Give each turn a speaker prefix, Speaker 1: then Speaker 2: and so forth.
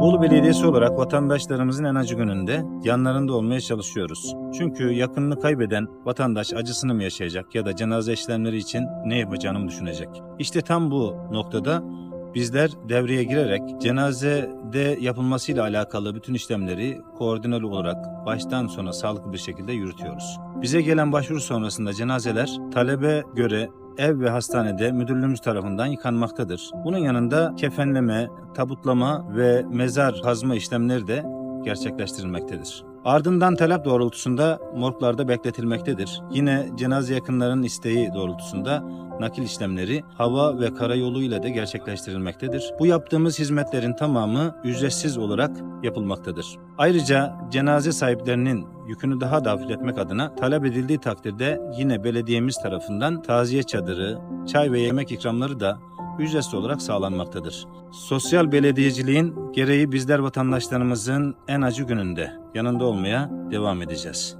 Speaker 1: Bolu Belediyesi olarak vatandaşlarımızın en acı gününde yanlarında olmaya çalışıyoruz. Çünkü yakınını kaybeden vatandaş acısını mı yaşayacak ya da cenaze işlemleri için ne yapacağını mı düşünecek? İşte tam bu noktada bizler devreye girerek cenazede yapılmasıyla alakalı bütün işlemleri koordineli olarak baştan sona sağlıklı bir şekilde yürütüyoruz. Bize gelen başvuru sonrasında cenazeler talebe göre ev ve hastanede müdürlüğümüz tarafından yıkanmaktadır. Bunun yanında kefenleme, tabutlama ve mezar kazma işlemleri de gerçekleştirilmektedir. Ardından talep doğrultusunda morglarda bekletilmektedir. Yine cenaze yakınlarının isteği doğrultusunda nakil işlemleri hava ve karayolu ile de gerçekleştirilmektedir. Bu yaptığımız hizmetlerin tamamı ücretsiz olarak yapılmaktadır. Ayrıca cenaze sahiplerinin yükünü daha da hafifletmek adına talep edildiği takdirde yine belediyemiz tarafından taziye çadırı, çay ve yemek ikramları da ücretsiz olarak sağlanmaktadır. Sosyal belediyeciliğin gereği bizler vatandaşlarımızın en acı gününde yanında olmaya devam edeceğiz.